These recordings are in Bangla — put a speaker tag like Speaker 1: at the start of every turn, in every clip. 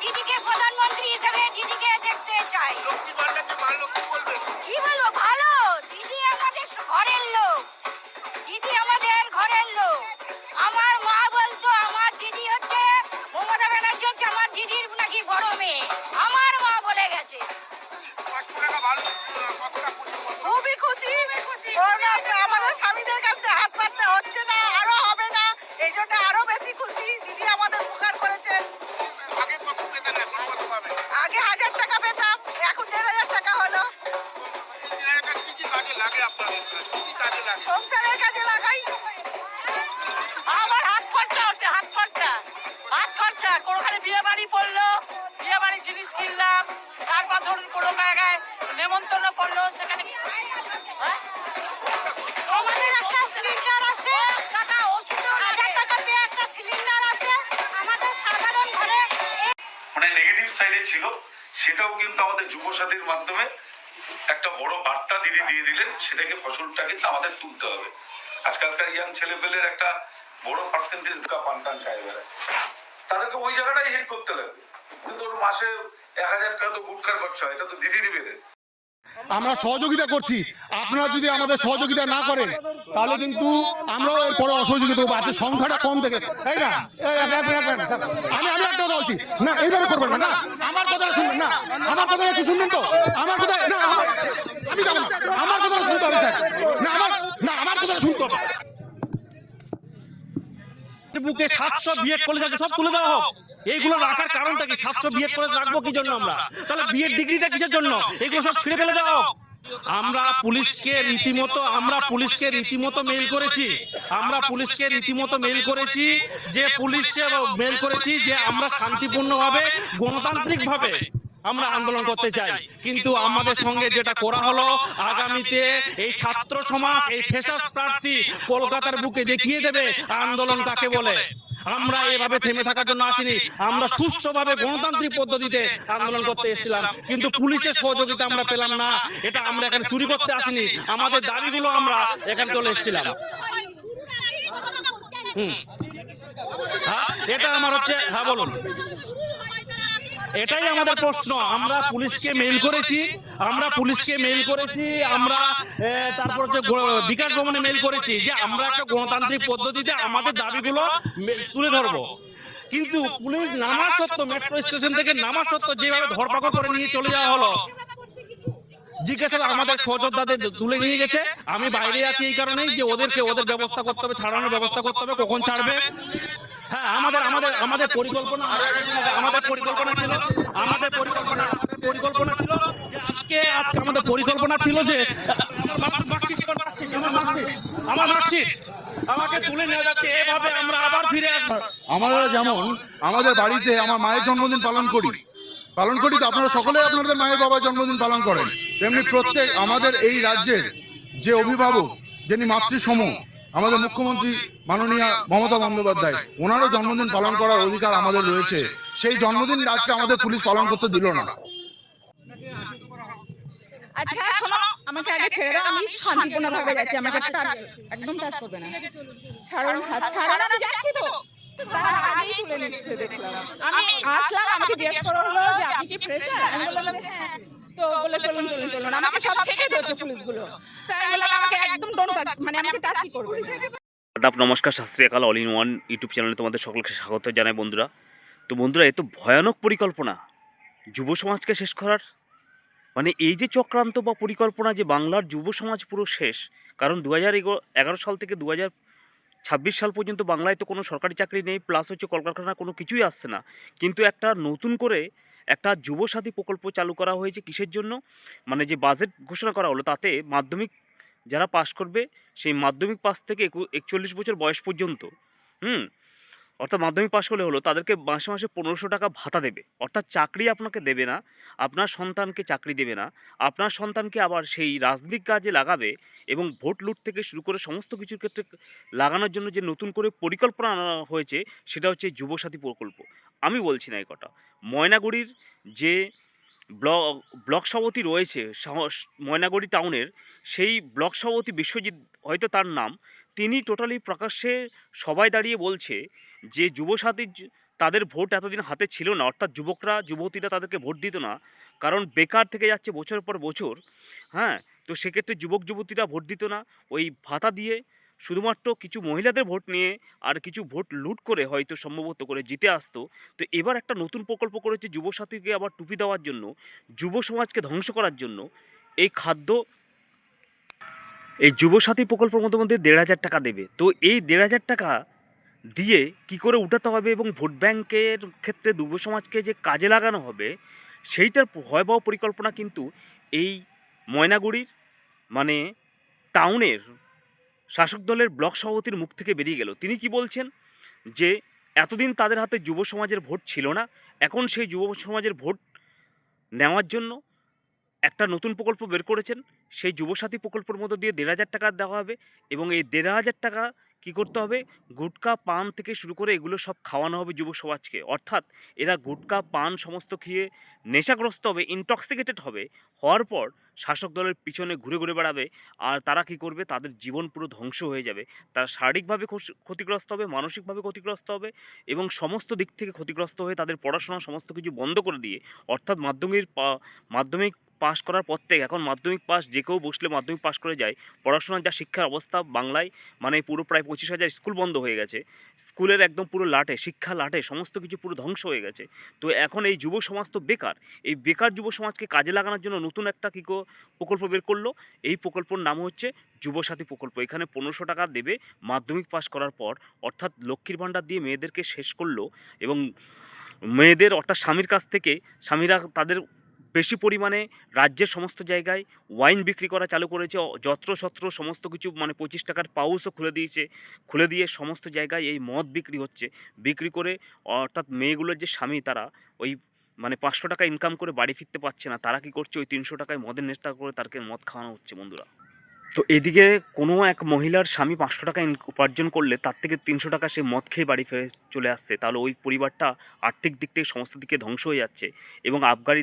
Speaker 1: দিদিকে প্রধানমন্ত্রী হিসেবে দিদিকে দেখতে চাই। কি বলব? ভালো। দিদি আমাদের ঘরের লোক। দিদি আমাদের ঘরের লোক।
Speaker 2: জিনিস তারপর ধরুন কোনো জায়গায় নেমন্তন্ন পড়ল সেখানে হ্যাঁ?
Speaker 3: মানে নেগেটিভ সাইডে ছিল। সেটাও কিন্তু আমাদের যুব সাথীর মাধ্যমে একটা বড় বার্তা দিদি দিয়ে দিলেন। সেটাকে ফসলটাকে আমাদের তুলতে হবে। আজকালকার ইয়াং ছেলেপেলের একটা বড় পার্সেন্টেজ পান টান খায় বেড়ায় তাদেরকে ওই জায়গাটাই হিট করতে লাগবে। কিন্তু ওর মাসে এক হাজার টাকা তো গুটখার খরচা এটা তো দিদি দিবে
Speaker 4: আমরা সহযোগিতা করছি। আপনারা যদি আমাদের সহযোগিতা না করেন তাহলে কিন্তু আমরাও এরপরে অসহযোগিতা করব। আজকে সংখ্যাটা কম থেকে তাই না আমি আমি একটা কথা বলছি। না এইভাবে করবেন না, না। আমার কথাটা শুনবেন না। আমার কথাটা একটু শুনবেন তো? আমার কথা না আমার- আমি যাব আমার কথাটা শুনতে হবে স্যার। না আমার না আমার কথাটা শুনতে হবে।
Speaker 5: বুকে সাতশো বিএড কলেজ আছে সব তুলে দেওয়া হোক। এইগুলো রাখার কারণটা কি? সাতশো বিএড করে রাখব কি জন্য আমরা? তাহলে বিএড ডিগ্রিটা কিসের জন্য? এগুলো সব ছিঁড়ে ফেলে দাও। আমরা পুলিশকে রীতিমতো, আমরা পুলিশকে রীতিমতো মেইল করেছি। আমরা পুলিশকে রীতিমতো মেইল করেছি যে পুলিশকে মেল করেছি যে আমরা শান্তিপূর্ণভাবে গণতান্ত্রিকভাবে আমরা আন্দোলন করতে চাই। কিন্তু আমাদের সঙ্গে যেটা করা হলো আগামীতে এই ছাত্র সমাজ এই ফেসাস প্রার্থী কলকাতার বুকে দেখিয়ে দেবে আন্দোলন কাকে বলে। আমরা এভাবে থেমে থাকার জন্য আসিনি। আমরা সুস্থভাবে গণতান্ত্রিক পদ্ধতিতে আন্দোলন করতে এসেছিলাম। কিন্তু পুলিশের সহযোগিতা আমরা পেলাম না। এটা আমরা এখানে চুরি করতে আসিনি। আমাদের দাবিগুলো আমরা এখানে চলে এসেছিলাম। হ্যাঁ এটা আমার হচ্ছে হ্যাঁ বলুন এটাই আমাদের প্রশ্ন। আমরা পুলিশকে মেইল করেছি আমরা পুলিশকে মেইল করেছি আমরা তারপর যে বিকাশ ভবনে মেইল করেছি যে আমরা একটা গণতান্ত্রিক পদ্ধতিতে আমাদের দাবিগুলো তুলে ধরবো। কিন্তু পুলিশ নামা সত্ত্বেও মেট্রো স্টেশন থেকে নামা সত্ত্বেও যেভাবে ধরপাকড় করে নিয়ে চলে যাওয়া হলো জিজ্ঞাসা আমাদের সহযোদ্ধাদের তুলে নিয়ে গেছে আমি বাইরে আছি এই কারণেই যে ওদেরকে ওদের ব্যবস্থা করতে হবে ছাড়ানোর ব্যবস্থা করতে হবে কখন ছাড়বে? হ্যাঁ আমাদের আমাদের আমাদের পরিকল্পনা আমাদের পরিকল্পনা ছিল আমাদের পরিকল্পনা পরিকল্পনা ছিল আজকে আজকে আমাদের পরিকল্পনা ছিল যে আমার মার্কশিট আমাকে তুলে নিয়ে যাচ্ছে এভাবে আমরা আবার ফিরে আসব।
Speaker 4: আমরা যেমন আমাদের বাড়িতে আমার মায়ের জন্মদিন পালন করি। পালন করি তো আপনারা সকলে আপনাদের মায়ের বাবার জন্মদিন পালন করেন। তেমনি প্রত্যেক আমাদের এই রাজ্যের যে অভিভাবক যিনি মাতৃসম আমাদের মুখ্যমন্ত্রী মাননীয় মমতা বন্দ্যোপাধ্যায় ওনারও জন্মদিন পালন করার অধিকার আমাদের রয়েছে। সেই জন্মদিন আজকে আমাদের পুলিশ পালন করতে দিল না।
Speaker 6: আচ্ছা শোনো আমাকে আগে ছেড়ে দাও আমি শান্তিপূর্ণ যাচ্ছি আমাকে টাচ একদম টাচ করবে না। ছাড়ুন হাত ছাড়ুন আমি যাচ্ছি তো। তার আগেই তুলে নিচ্ছে দেখলাম। আমি আসলাম আমাকে জিজ্ঞেস করা হলো যে আপনি কি প্রেশার আমি বললাম হ্যাঁ। তো বলে চলুন চলুন চলুন। আমাকে সব ছেড়ে দিয়েছে পুলিশগুলো। তাই বললাম আমাকে একদম ডোন্ট টাচ মানে আমাকে টাচই করবে
Speaker 7: আদাব নমস্কার শাস্ত্রী কাল অল ইন ওয়ান ইউটিউব চ্যানেলে তোমাদের সকলকে স্বাগত জানাই বন্ধুরা। তো বন্ধুরা এ তো ভয়ানক পরিকল্পনা। যুব সমাজকে শেষ করার মানে এই যে চক্রান্ত বা পরিকল্পনা যে বাংলার যুব সমাজ পুরো শেষ কারণ দু হাজার এগারো সাল থেকে দু হাজার ছাব্বিশ সাল পর্যন্ত বাংলায় তো কোনো সরকারি চাকরি নেই প্লাস হচ্ছে কলকারখানা কোনো কিছুই আসছে না। কিন্তু একটা নতুন করে একটা যুবসাথী প্রকল্প চালু করা হয়েছে কিসের জন্য? মানে যে বাজেট ঘোষণা করা হলো তাতে মাধ্যমিক যারা পাশ করবে, সেই মাধ্যমিক পাশ থেকে একচল্লিশ বছর বয়স পর্যন্ত। হুম? অর্থাৎ মাধ্যমিক পাশ করলে হলো তাদেরকে মাসে মাসে পনেরোশো টাকা ভাতা দেবে। অর্থাৎ চাকরি আপনাকে দেবে না, আপনার সন্তানকে চাকরি দেবে না, আপনার সন্তানকে আবার সেই রাজনৈতিক কাজে লাগাবে এবং ভোট লুট থেকে শুরু করে সমস্ত কিছুর ক্ষেত্রে লাগানোর জন্য যে নতুন করে পরিকল্পনা আনা হয়েছে, সেটা হচ্ছে যুবসাথী প্রকল্প। আমি বলছি না এই কথা। ময়নাগুড়ির যে ব্লক ব্লক সভাপতি রয়েছে ময়নাগুড়ি টাউনের, সেই ব্লক সভাপতি বিশ্বজিৎ, হয়তো তার নাম, তিনি টোটালি প্রকাশ্যে সবাই দাঁড়িয়ে বলছে যে যুবসাথীর যে- তাদের ভোট এতদিন হাতে ছিল না, অর্থাৎ যুবকরা, যুবতীরা তাদেরকে ভোট দিত না, কারণ বেকার থেকে যাচ্ছে বছর পর বছর হ্যাঁ? তো সেক্ষেত্রে যুবক, যুবতীরা ভোট দিত না। ওই ভাতা দিয়ে শুধুমাত্র কিছু মহিলাদের ভোট নিয়ে আর কিছু ভোট লুট করে হয়তো সম্ভবত করে জিতে আসতো। তো এবার একটা নতুন প্রকল্প করেছে যুবসাথীকে আবার টুপি দেওয়ার জন্য, যুব সমাজকে ধ্বংস করার জন্য। এই খাদ্য এই যুবসাথী প্রকল্পের মধ্যে মধ্যে দেড় হাজার টাকা দেবে। তো এই দেড় হাজার টাকা দিয়ে কি করে উঠাতে হবে এবং ভোট ব্যাংকের ক্ষেত্রে যুব সমাজকে যে কাজে লাগানো হবে, সেইটার ভয়াবহ পরিকল্পনা কিন্তু এই ময়নাগুড়ির মানে টাউনের শাসক দলের ব্লক সভাপতির মুখ থেকে বেরিয়ে গেল। তিনি কি বলছেন? যে এতদিন তাদের হাতে যুব সমাজের ভোট ছিল না, এখন সেই যুব সমাজের ভোট নেওয়ার জন্য একটা নতুন প্রকল্প বের করেছেন। সেই যুবসাথী প্রকল্পের মধ্য দিয়ে দেড় হাজার টাকা দেওয়া হবে এবং এই দেড় হাজার টাকা কি করতে হবে? গুটকা, পান থেকে শুরু করে এগুলো সব খাওয়ানো হবে যুব সমাজকে। অর্থাৎ এরা গুটকা, পান সমস্ত খেয়ে নেশাগ্রস্ত হবে ইনটক্সিকেটেড হবে। হওয়ার পর শাসক দলের পিছনে ঘুরে ঘুরে বেড়াবে আর তারা কি করবে? তাদের জীবন পুরো ধ্বংস হয়ে যাবে। তারা শারীরিকভাবে ক্ষতিগ্রস্ত হবে, মানসিকভাবে ক্ষতিগ্রস্ত হবে এবং সমস্ত দিক থেকে ক্ষতিগ্রস্ত হয়ে তাদের পড়াশোনা সমস্ত কিছু বন্ধ করে দিয়ে, অর্থাৎ মাধ্যমিক মাধ্যমিক পাশ করার পর থেকে এখন মাধ্যমিক পাস যে কেউ বসলে মাধ্যমিক পাস করে যায়। পড়াশোনার যা শিক্ষার অবস্থা বাংলায় মানে পুরো প্রায় পঁচিশ হাজার স্কুল বন্ধ হয়ে গেছে। স্কুলের একদম পুরো লাটে, শিক্ষা লাটে, সমস্ত কিছু পুরো ধ্বংস হয়ে গেছে। তো এখন এই যুব সমাজ তো বেকার। এই বেকার যুব সমাজকে কাজে লাগানোর জন্য নতুন একটা কী কো- প্রকল্প বের করল। এই প্রকল্পর নাম হচ্ছে যুবসাথী প্রকল্প। এখানে পনেরোশো টাকা দেবে মাধ্যমিক পাস করার পর। অর্থাৎ লক্ষ্মীর ভাণ্ডার দিয়ে মেয়েদেরকে শেষ করল এবং মেয়েদের অর্থাৎ স্বামীর কাছ থেকে, স্বামীরা তাদের বেশি পরিমাণে রাজ্যের সমস্ত জায়গায় ওয়াইন বিক্রি করা চালু করেছে। যত্র যত্রসত্র সমস্ত কিছু মানে পঁচিশ টাকার পাউসও খুলে দিয়েছে। খুলে দিয়ে সমস্ত জায়গায় এই মদ বিক্রি হচ্ছে। বিক্রি করে অর্থাৎ মেয়েগুলোর যে স্বামী তারা ওই মানে পাঁচশো টাকা ইনকাম করে বাড়ি ফিরতে পারছে না। তারা কি করছে? ওই তিনশো টাকায় মদের নেশা করে তাদেরকে মদ খাওয়ানো হচ্ছে বন্ধুরা। তো এদিকে কোনো এক মহিলার স্বামী পাঁচশো টাকা উপার্জন করলে তার থেকে তিনশো টাকা সে মদ খেয়ে বাড়ি ফিরে চলে আসছে। তাহলে ওই পরিবারটা আর্থিক দিক থেকে সমস্ত দিকে ধ্বংস হয়ে যাচ্ছে এবং আবগারি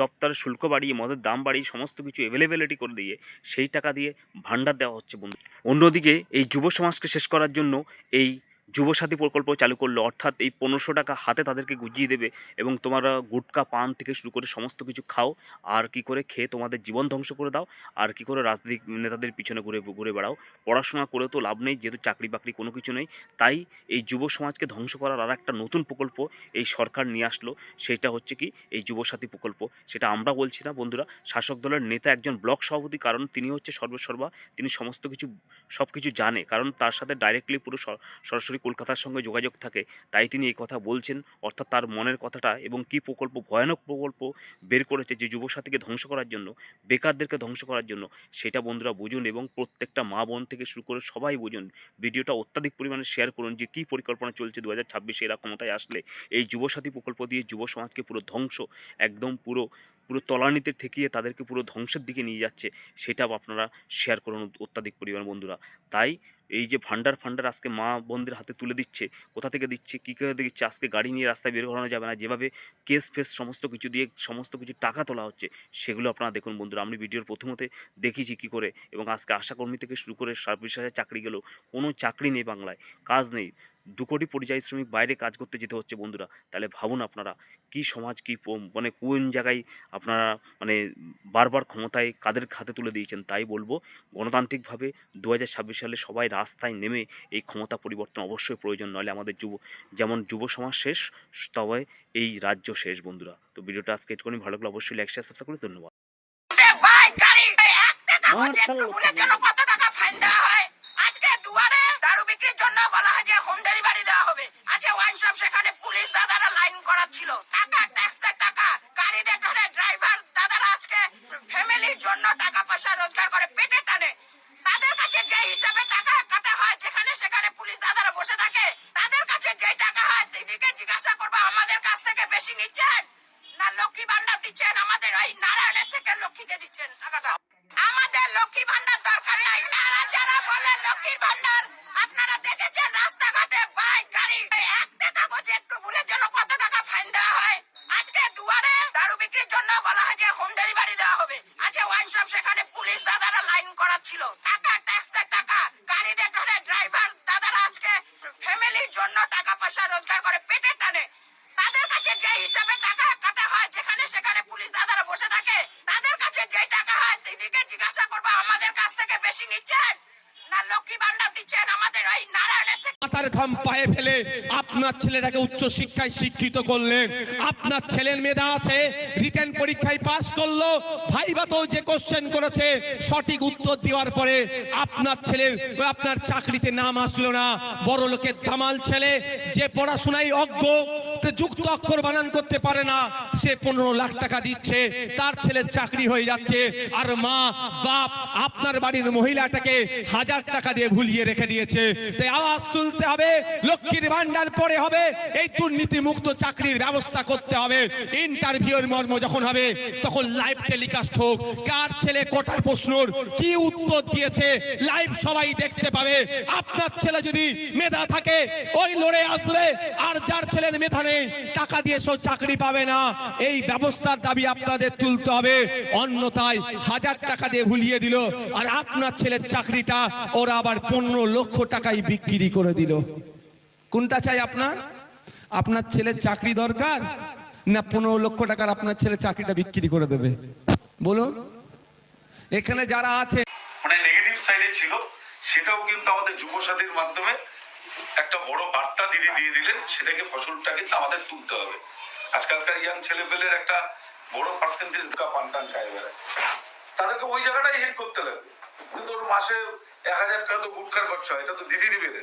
Speaker 7: দপ্তরের শুল্ক বাড়িয়ে, মদের দাম বাড়িয়ে, সমস্ত কিছু অ্যাভেলেবেলিটি করে দিয়ে সেই টাকা দিয়ে ভাণ্ডার দেওয়া হচ্ছে বন্ধু। অন্যদিকে এই যুব সমাজকে শেষ করার জন্য এই যুবসাথী প্রকল্প চালু করল। অর্থাৎ এই পনেরোশো টাকা হাতে তাদেরকে গুজিয়ে দেবে এবং তোমরা গুটকা, পান থেকে শুরু করে সমস্ত কিছু খাও। আর কি করে খেয়ে তোমাদের জীবন ধ্বংস করে দাও। আর কি করে রাজনৈতিক নেতাদের পিছনে ঘুরে ঘুরে বেড়াও। পড়াশোনা করে তো লাভ নেই, যেহেতু চাকরি বাকরি কোনো কিছু নেই। তাই এই যুব সমাজকে ধ্বংস করার আর একটা নতুন প্রকল্প এই সরকার নিয়ে আসলো। সেটা হচ্ছে কি এই যুবসাথী প্রকল্প। সেটা আমরা বলছি না বন্ধুরা। শাসক দলের নেতা একজন ব্লক সভাপতি, কারণ তিনি হচ্ছে সর্বসর্বা তিনি সমস্ত কিছু সব কিছু জানে। কারণ তার সাথে ডাইরেক্টলি পুরো সরাসরি কলকাতার সঙ্গে যোগাযোগ থাকে, তাই তিনি এই কথা বলছেন। অর্থাৎ তার মনের কথাটা এবং কি প্রকল্প, ভয়ানক প্রকল্প বের করেছে যে যুবসাথীকে ধ্বংস করার জন্য, বেকারদেরকে ধ্বংস করার জন্য, সেটা বন্ধুরা বুঝুন এবং প্রত্যেকটা মা বোন থেকে শুরু করে সবাই বুঝুন। ভিডিওটা অত্যাধিক পরিমাণে শেয়ার করুন যে কী পরিকল্পনা চলছে দু হাজার ছাব্বিশে এরা ক্ষমতায় আসলে। এই যুবসাথী প্রকল্প দিয়ে যুব সমাজকে পুরো ধ্বংস, একদম পুরো পুরো তলানিতে ঠেকিয়ে তাদেরকে পুরো ধ্বংসের দিকে নিয়ে যাচ্ছে, সেটাও আপনারা শেয়ার করুন অত্যাধিক পরিমাণ বন্ধুরা। তাই এই যে ভান্ডার ফান্ডার আজকে মা বোনদের হাতে তুলে দিচ্ছে, কোথা থেকে দিচ্ছে, কী করে দিচ্ছে, আজকে গাড়ি নিয়ে রাস্তায় বের করানো যাবে না, যেভাবে কেস ফেস সমস্ত কিছু দিয়ে সমস্ত কিছু টাকা তোলা হচ্ছে, সেগুলো আপনারা দেখুন বন্ধুরা, আমি ভিডিওর প্রথমতে দেখেছি কী করে, এবং আজকে আশাকর্মী থেকে শুরু করে সার্ভিস চাকরি গেলো, কোনো চাকরি নেই বাংলায়, কাজ নেই। দু কোটি পরিযায়ী শ্রমিক বাইরে কাজ করতে যেতে হচ্ছে বন্ধুরা। তাহলে ভাবুন আপনারা কি সমাজ কি মানে কোন জায়গায় আপনারা মানে বারবার ক্ষমতায় কাদের হাতে তুলে দিয়েছেন তাই বলব গণতান্ত্রিকভাবে দু হাজার ছাব্বিশ সালে সবাই রাস্তায় নেমে এই ক্ষমতা পরিবর্তন অবশ্যই প্রয়োজন নইলে আমাদের যুব যেমন যুব সমাজ শেষ তবে এই রাজ্য শেষ বন্ধুরা। তো ভিডিওটা আজকে এটুকুনি ভালো লাগলে অবশ্যই লাইক শেয়ার সাবস্ক্রাইব করে ধন্যবাদ।
Speaker 1: শপ সেখানে পুলিশ দাদারা লাইন করাচ্ছিল। টাকা ট্যাক্সের টাকা। গাড়ি দেখানে ড্রাইভার দাদারা আজকে ফ্যামিলির জন্য টাকা পয়সা
Speaker 8: শিক্ষায় শিক্ষিত করলেন। আপনার ছেলের আছে রিটার্ন পরীক্ষায় পাশ করল কোশ্চেন করেছে, সঠিক উত্তর দেওয়ার পরে আপনার ছেলের, আপনার চাকরিতে নাম আসলো না। বড় লোকের ধামাল ছেলে, যে পড়াশোনায় অজ্ঞ তে যুক্ত অক্ষর বানান করতে পারে না, সে পনেরো লাখ টাকা দিচ্ছে, তার ছেলের চাকরি হয়ে যাচ্ছে, আর মা, বাপ, আপনার বাড়ির মহিলাটাকে হাজার টাকা দিয়ে ভুলিয়ে রেখে দিয়েছে। তাই আওয়াজ তুলতে হবে, লক্ষ্মীর ভান্ডার পরে হবে, এই দুর্নীতি মুক্ত চাকরির ব্যবস্থা করতে হবে। ইন্টারভিউর মর্ম যখন হবে, তখন লাইভ টেলিকাস্ট হোক, কার ছেলে কোটার প্রশ্নর কি উত্তর দিয়েছে, লাইভ সবাই দেখতে পাবে। আপনার ছেলে যদি মেধা থাকে, ওই লড়ে আসবে, আর যার ছেলের মেধা নেই টাকা দিয়ে সব চাকরি পাবে না। এই ব্যবস্থার দাবি আপনাদের তুলতে হবে। অন্যথায় হাজার টাকা দিয়ে ভুলিয়ে দিল। আর আপনার ছেলের চাকরিটা ওরা আবার পনেরো লক্ষ টাকায় বিক্রি করে দিল। কোনটা চাই আপনার? আপনার ছেলের চাকরি দরকার? না পনেরো লক্ষ টাকার আপনার ছেলে চাকরিটা বিক্রি করে দেবে? বলুন। এখানে যারা আছে
Speaker 3: মানে নেগেটিভ সাইডে ছিল, সেটাও কিন্তু আমাদের যুবসাথীর মাধ্যমে একটা বড় বার্তা দিদি দিয়ে দিলেন, সেটাকে ফসলটাকে আমাদের তুলতে হবে। আজকালকার ইয়াং ছেলেপেলের একটা বড় পার্সেন্টেজ পান্টান খায় বেড়ায় তাদেরকে ওই জায়গাটাই হিট করতে লাগবে। কিন্তু ওর মাসে এক হাজার টাকা তো গুটকার খরচা এটা তো দিদি দিবে